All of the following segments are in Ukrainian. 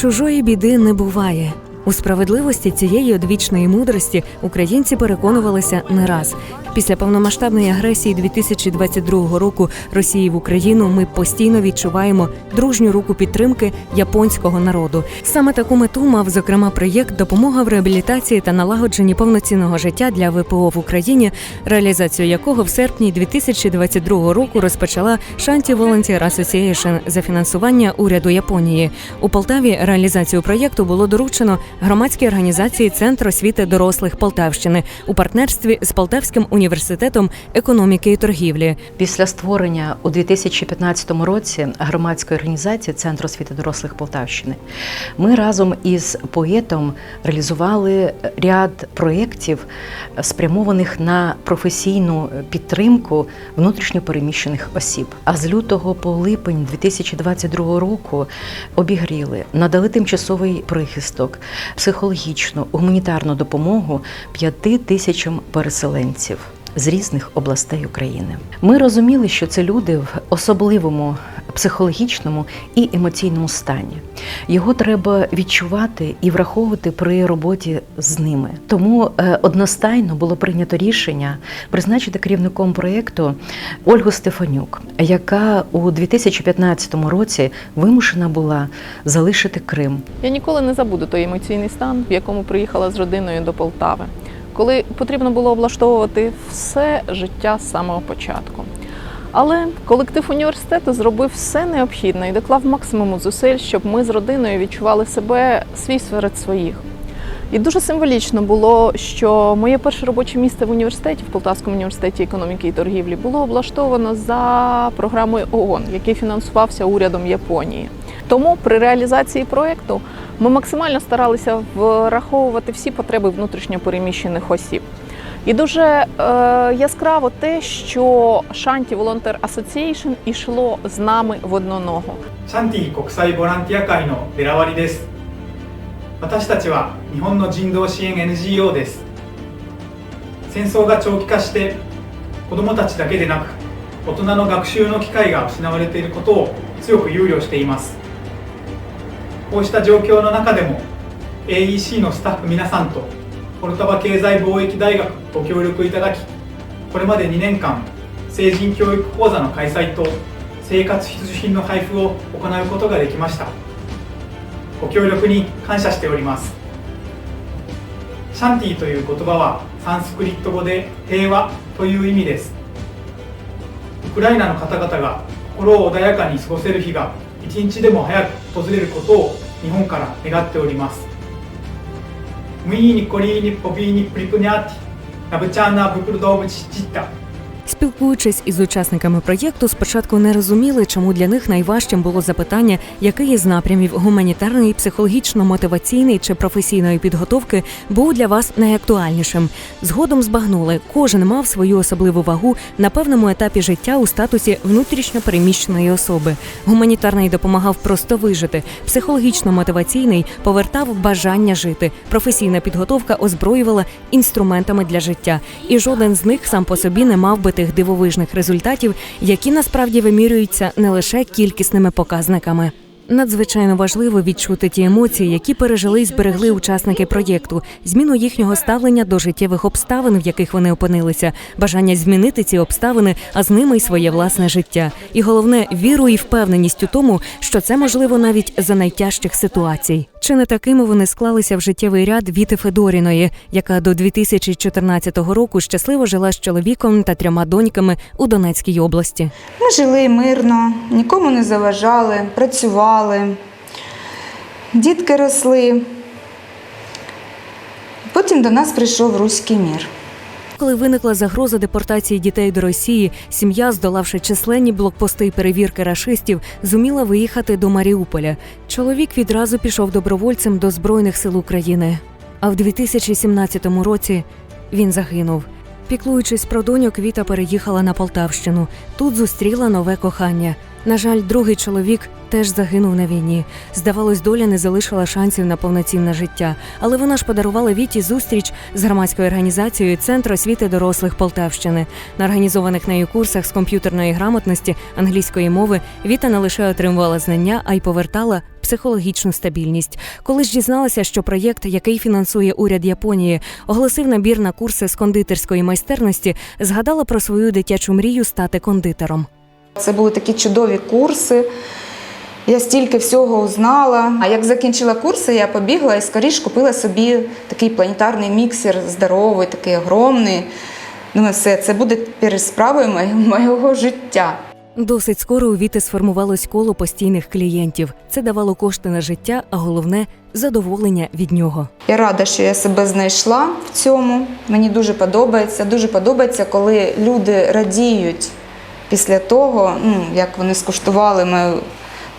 Чужої біди не буває. У справедливості цієї одвічної мудрості українці переконувалися не раз. Після повномасштабної агресії 2022 року Росії в Україну ми постійно відчуваємо дружню руку підтримки японського народу. Саме таку мету мав зокрема проєкт Допомога в реабілітації та налагодженні повноцінного життя для ВПО в Україні, реалізацію якого в серпні 2022 року розпочала Shanti Volunteer Association за фінансування уряду Японії. У Полтаві реалізацію проєкту було доручено громадській організації Центр освіти дорослих Полтавщини у партнерстві з Полтавським університетом економіки і торгівлі. Після створення у 2015 році громадської організації Центр освіти дорослих Полтавщини ми разом із поетом реалізували ряд проєктів, спрямованих на професійну підтримку внутрішньопереміщених осіб. А з лютого по липень 2022 року обігріли, надали тимчасовий прихисток, психологічну, гуманітарну допомогу п'яти тисячам переселенців. З різних областей України ми розуміли, що це люди в особливому психологічному і емоційному стані. Його треба відчувати і враховувати при роботі з ними. Тому е, одностайно було прийнято рішення призначити керівником проєкту Ольгу Стефанюк, яка у 2015 році вимушена була залишити Крим. Я ніколи не забуду той емоційний стан, в якому приїхала з родиною до Полтави, коли потрібно було облаштовувати все життя з самого початку. Але колектив університету зробив все необхідне і доклав максимум зусиль, щоб ми з родиною відчували себе свій серед своїх. І дуже символічно було, що моє перше робоче місце в університеті, в Полтавському університеті економіки і торгівлі, було облаштовано за програмою ООН, який фінансувався урядом Японії. Тому при реалізації проєкту ми максимально старалися враховувати всі потреби внутрішньопереміщених осіб. І дуже е, яскраво те, що Shanti Volunteer Association йшло з нами в одну ногу.シャンティ国際ボランティア会のベラワリです私たちは日本の人道支援 NGO です戦争が長期化して子どもたちだけでなく大人の学習の機会が失われていることを強く憂慮していますこうした状況の中でも AEC のスタッフ皆さんと ポルタバ経済貿易大学ご協力いただきこれまで2年間成人教育講座の開催と生活必需品の配布を行うことができました。ご協力に感謝しております。シャンティという言葉はサンスクリット語で平和という意味です。ウクライナの方々が心を穏やかに過ごせる日が一日でも早く訪れることを日本から願っております。無意に孤立に不備にプリクニャティラブチャーナブクル動物チッタ Спілкуючись із учасниками проєкту, спочатку не розуміли, чому для них найважчим було запитання, який із напрямів гуманітарний, психологічно-мотиваційний чи професійної підготовки був для вас найактуальнішим. Згодом збагнули, кожен мав свою особливу вагу на певному етапі життя у статусі внутрішньо переміщеної особи. Гуманітарний допомагав просто вижити, психологічно-мотиваційний повертав бажання жити. Професійна підготовка озброювала інструментами для життя, і жоден з них сам по собі не мав би тих дивовижних результатів, які насправді вимірюються не лише кількісними показниками. Надзвичайно важливо відчути ті емоції, які пережили і зберегли учасники проєкту, зміну їхнього ставлення до життєвих обставин, в яких вони опинилися, бажання змінити ці обставини, а з ними й своє власне життя. І головне віру і впевненість у тому, що це можливо навіть за найтяжчих ситуацій. Чи не такими вони склалися в життєвий ряд Віти Федоріної, яка до 2014 року щасливо жила з чоловіком та трьома доньками у Донецькій області. Ми жили мирно, нікому не заважали, працювали, дітки росли. Потім до нас прийшов руський мір. Коли виникла загроза депортації дітей до Росії, сім'я, здолавши численні блокпости і перевірки рашистів, зуміла виїхати до Маріуполя. Чоловік відразу пішов добровольцем до Збройних сил України. А в 2017 році він загинув. Піклуючись про доньок, Віта переїхала на Полтавщину. Тут зустріла нове кохання. На жаль, другий чоловік теж загинув на війні. Здавалось, доля не залишила шансів на повноцінне життя, але вона ж подарувала Віті зустріч з громадською організацією Центр освіти дорослих Полтавщини. На організованих нею курсах з комп'ютерної грамотності англійської мови Віта не лише отримувала знання, а й повертала психологічну стабільність. Коли ж дізналася, що проєкт, який фінансує уряд Японії, оголосив набір на курси з кондитерської майстерності, згадала про свою дитячу мрію стати кондитером. Це були такі чудові курси. Я стільки всього узнала. А як закінчила курси, я побігла і скоріш купила собі такий планетарний міксер здоровий, такий огромний. Думаю, все, це буде тепер справою моє- моєго життя. Досить скоро у Віти сформувалось коло постійних клієнтів. Це давало кошти на життя, а головне задоволення від нього. Я рада, що я себе знайшла в цьому. Мені дуже подобається. Дуже подобається, коли люди радіють після того, ну, як вони скуштували мою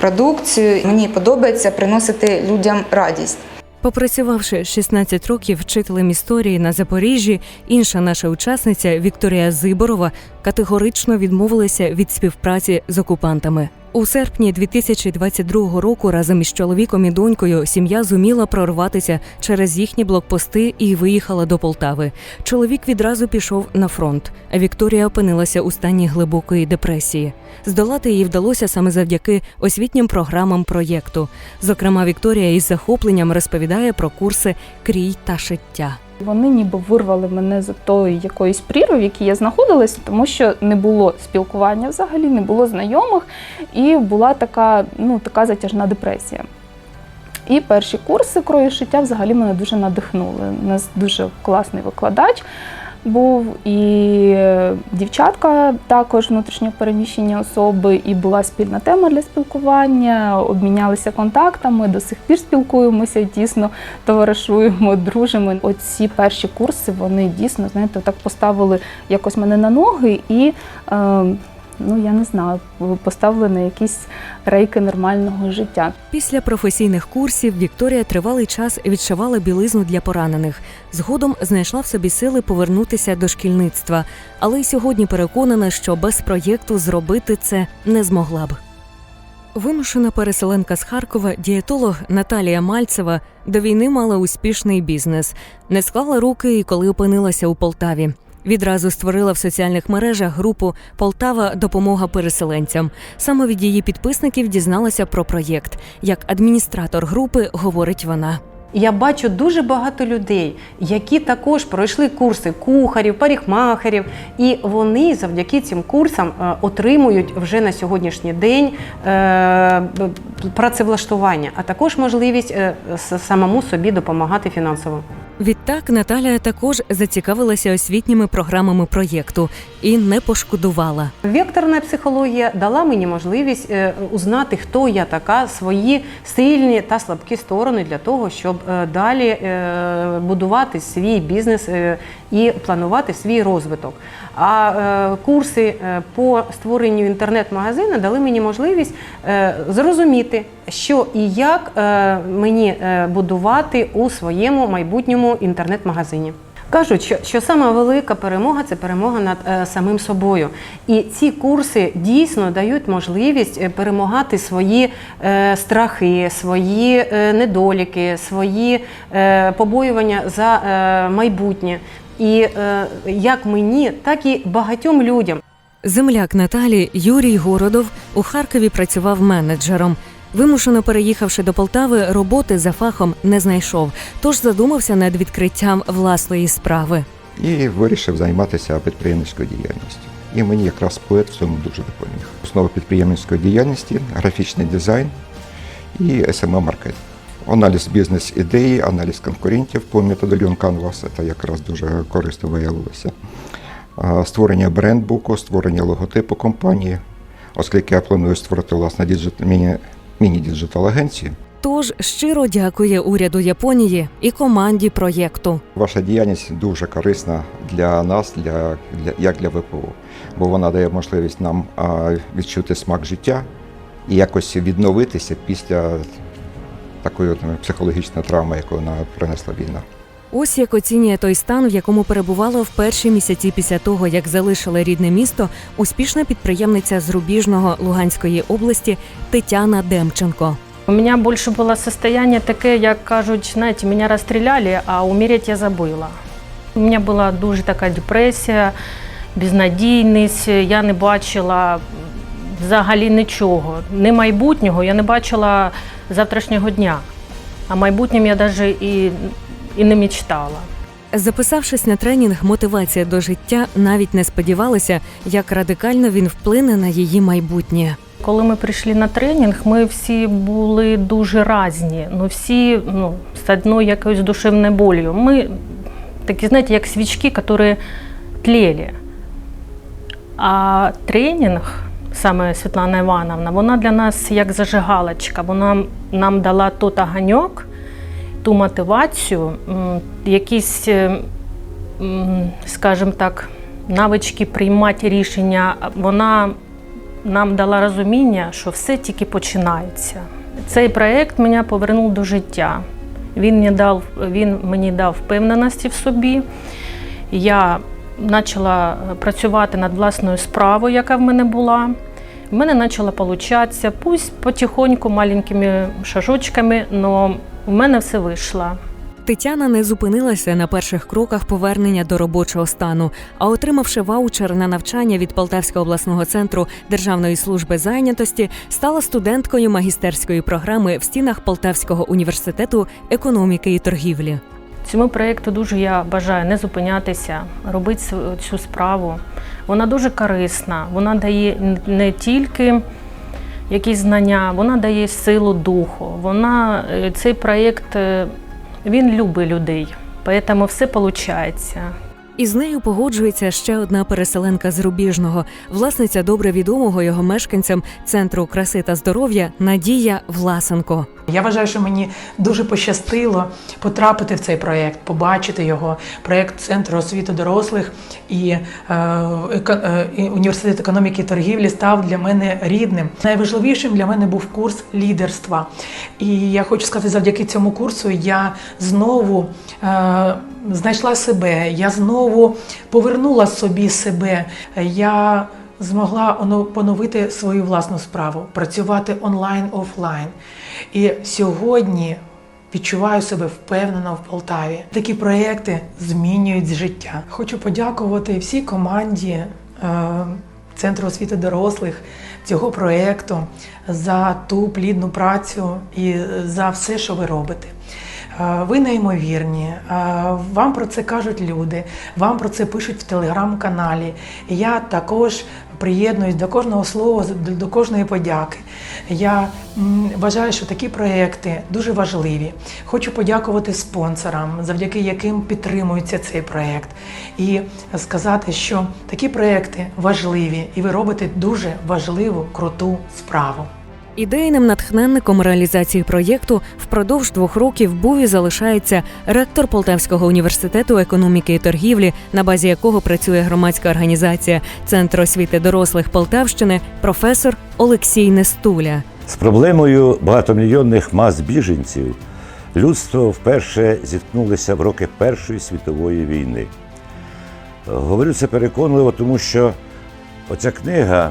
продукцію. Мені подобається приносити людям радість. Попрацювавши 16 років вчителем історії на Запоріжжі, інша наша учасниця Вікторія Зиборова категорично відмовилася від співпраці з окупантами. У серпні 2022 року разом із чоловіком і донькою сім'я зуміла прорватися через їхні блокпости і виїхала до Полтави. Чоловік відразу пішов на фронт, а Вікторія опинилася у стані глибокої депресії. Здолати її вдалося саме завдяки освітнім програмам проєкту. Зокрема, Вікторія із захопленням розповідає про курси крій та шиття. Вони ніби вирвали мене з тої якоїсь прірви, в якій я знаходилась, тому що не було спілкування взагалі, не було знайомих, і була така, ну, така затяжна депресія. І перші курси крою шиття взагалі мене дуже надихнули. У нас дуже класний викладач був, і е, дівчатка також внутрішньо переміщені особи, і була спільна тема для спілкування, обмінялися контактами, до сих пір спілкуємося, тісно товаришуємо, дружимо. Оці перші курси вони дійсно, знаєте, так поставили якось мене на ноги і. Е, Ну, я не знаю, поставили на якісь рейки нормального життя. Після професійних курсів Вікторія тривалий час відшивала білизну для поранених. Згодом знайшла в собі сили повернутися до шкільництва, але й сьогодні переконана, що без проєкту зробити це не змогла б. Вимушена переселенка з Харкова, дієтолог Наталія Мальцева до війни мала успішний бізнес. Не склала руки і коли опинилася у Полтаві. Відразу створила в соціальних мережах групу Полтава Допомога переселенцям. Саме від її підписників дізналася про проєкт. Як адміністратор групи говорить вона. Я бачу дуже багато людей, які також пройшли курси кухарів, парикмахерів, і вони завдяки цим курсам е, отримують вже на сьогоднішній день е, працевлаштування, а також можливість е, самому собі допомагати фінансово. Відтак Наталія також зацікавилася освітніми програмами проєкту і не пошкодувала. Векторна психологія дала мені можливість е, узнати, хто я така, свої сильні та слабкі сторони для того, щоб е, далі е, будувати свій бізнес і планувати свій розвиток. А е, курси е, по створенню інтернет-магазину дали мені можливість е, зрозуміти, що і як е, мені е, будувати у своєму майбутньому інтернет-магазині. Кажуть, що, що сама велика перемога це перемога над е, самим собою. І ці курси дійсно дають можливість е, перемагати свої е, страхи, свої е, недоліки, свої е, побоювання за е, майбутнє. І е, як мені, так і багатьом людям. Земляк Наталі Юрій Городов у Харкові працював менеджером. Вимушено переїхавши до Полтави, роботи за фахом не знайшов, тож задумався над відкриттям власної справи. і вирішив займатися підприємницькою діяльністю. І мені якраз поет в цьому дуже допоміг. Основа підприємницької діяльності, графічний дизайн і smm маркетинг Аналіз бізнес-ідеї, аналіз конкурентів по методоліон Canvas – це якраз дуже корисно виявилося. Створення брендбуку, створення логотипу компанії, оскільки я планую створити власне міні- міні-діджитал агенцію. Тож щиро дякує уряду Японії і команді проєкту. Ваша діяльність дуже корисна для нас, для, для як для ВПО, бо вона дає можливість нам відчути смак життя і якось відновитися після такої от, психологічної травми, яку вона принесла війна. Ось як оцінює той стан, в якому перебувала в перші місяці після того, як залишила рідне місто, успішна підприємниця з Рубіжного Луганської області Тетяна Демченко. У меня больше было состояние таке, як кажуть, знаєте, мене розстріляли, а умереть я забыла. У мене була дуже така депресія, безнадійність. Я не бачила взагалі нічого, не майбутнього. Я не бачила завтрашнього дня. О майбутнем я навіть і, і не мечтала. Записавшись на тренінг Мотивація до життя, навіть не сподівалася, як радикально він вплине на її майбутнє. Коли ми прийшли на тренінг, ми всі були дуже різні. Ну, всі ну, з одною якоюсь душевною болью. Ми такі, знаєте, як свічки, які тлели. А тренінг, саме Світлана Івановна, вона для нас як зажигалочка. Вона нам дала той оганьок, ту мотивацію, якісь, е, скажімо так, навички приймати рішення. Вона нам дала розуміння, що все тільки починається. Цей проєкт мене повернув до життя. Він мені дав, він мені дав впевненості в собі. Я почала працювати над власною справою, яка в мене була. В мене почало получатися, пусть потихоньку, маленькими шажочками, але в мене все вийшло. Тетяна не зупинилася на перших кроках повернення до робочого стану, а отримавши ваучер на навчання від Полтавського обласного центру Державної служби зайнятості, стала студенткою магістерської програми в стінах Полтавського університету економіки і торгівлі. Цьому проєкту дуже я бажаю не зупинятися, робити цю справу. Вона дуже корисна. Вона дає не тільки якісь знання, вона дає силу духу. Вона, е, цей проєкт е, любить людей, тому все виходить. І з нею погоджується ще одна переселенка з Рубіжного, власниця добре відомого його мешканцям центру краси та здоров'я Надія Власенко. Я вважаю, що мені дуже пощастило потрапити в цей проєкт, побачити його. Проєкт Центру освіти дорослих і, е, е, університет економіки і торгівлі став для мене рідним. Найважливішим для мене був курс лідерства. І я хочу сказати, завдяки цьому курсу я знову е, знайшла себе, я знову повернула собі себе. Я змогла поновити свою власну справу, працювати онлайн, офлайн. І сьогодні відчуваю себе впевнено в Полтаві. Такі проекти змінюють життя. Хочу подякувати всій команді е, Центру освіти дорослих цього проекту за ту плідну працю і за все, що ви робите. Ви неймовірні, вам про це кажуть люди, вам про це пишуть в телеграм-каналі. Я також приєднуюсь до кожного слова, до кожної подяки. Я вважаю, що такі проекти дуже важливі. Хочу подякувати спонсорам, завдяки яким підтримується цей проект, і сказати, що такі проекти важливі, і ви робите дуже важливу, круту справу. Ідейним натхненником реалізації проєкту впродовж двох років був і залишається ректор Полтавського університету економіки і торгівлі, на базі якого працює громадська організація Центр освіти дорослих Полтавщини, професор Олексій Нестуля. З проблемою багатомільйонних мас біженців людство вперше зіткнулося в роки Першої світової війни. Говорю це переконливо, тому що оця книга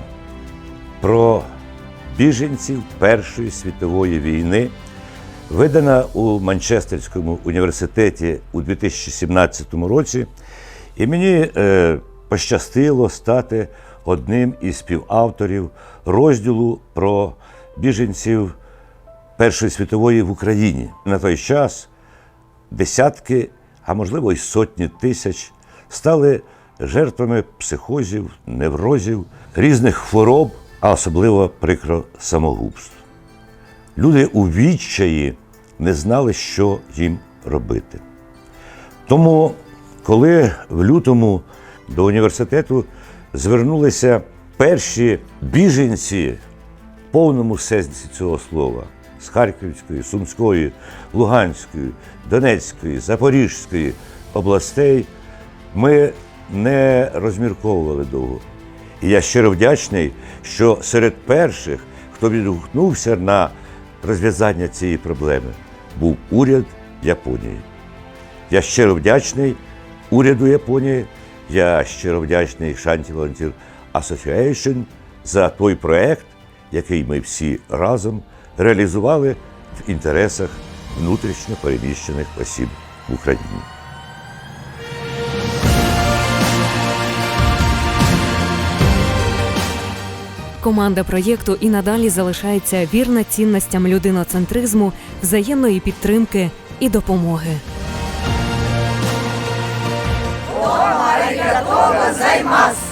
про біженців Першої світової війни, видана у Манчестерському університеті у 2017 році, і мені е, пощастило стати одним із співавторів розділу про біженців Першої світової в Україні. На той час десятки, а можливо й сотні тисяч стали жертвами психозів, неврозів, різних хвороб, а особливо прикро самогубств. Люди у відчаї не знали, що їм робити. Тому, коли в лютому до університету звернулися перші біженці в повному сенсі цього слова з Харківської, Сумської, Луганської, Донецької, Запорізької областей, ми не розмірковували довго. І я щиро вдячний, що серед перших, хто відгукнувся на розв'язання цієї проблеми, був уряд Японії. Я щиро вдячний уряду Японії, я щиро вдячний Shanti Volunteer Association за той проект, який ми всі разом реалізували в інтересах внутрішньо переміщених осіб в Україні. Команда проєкту і надалі залишається вірна цінностям людиноцентризму, взаємної підтримки і допомоги. Займас!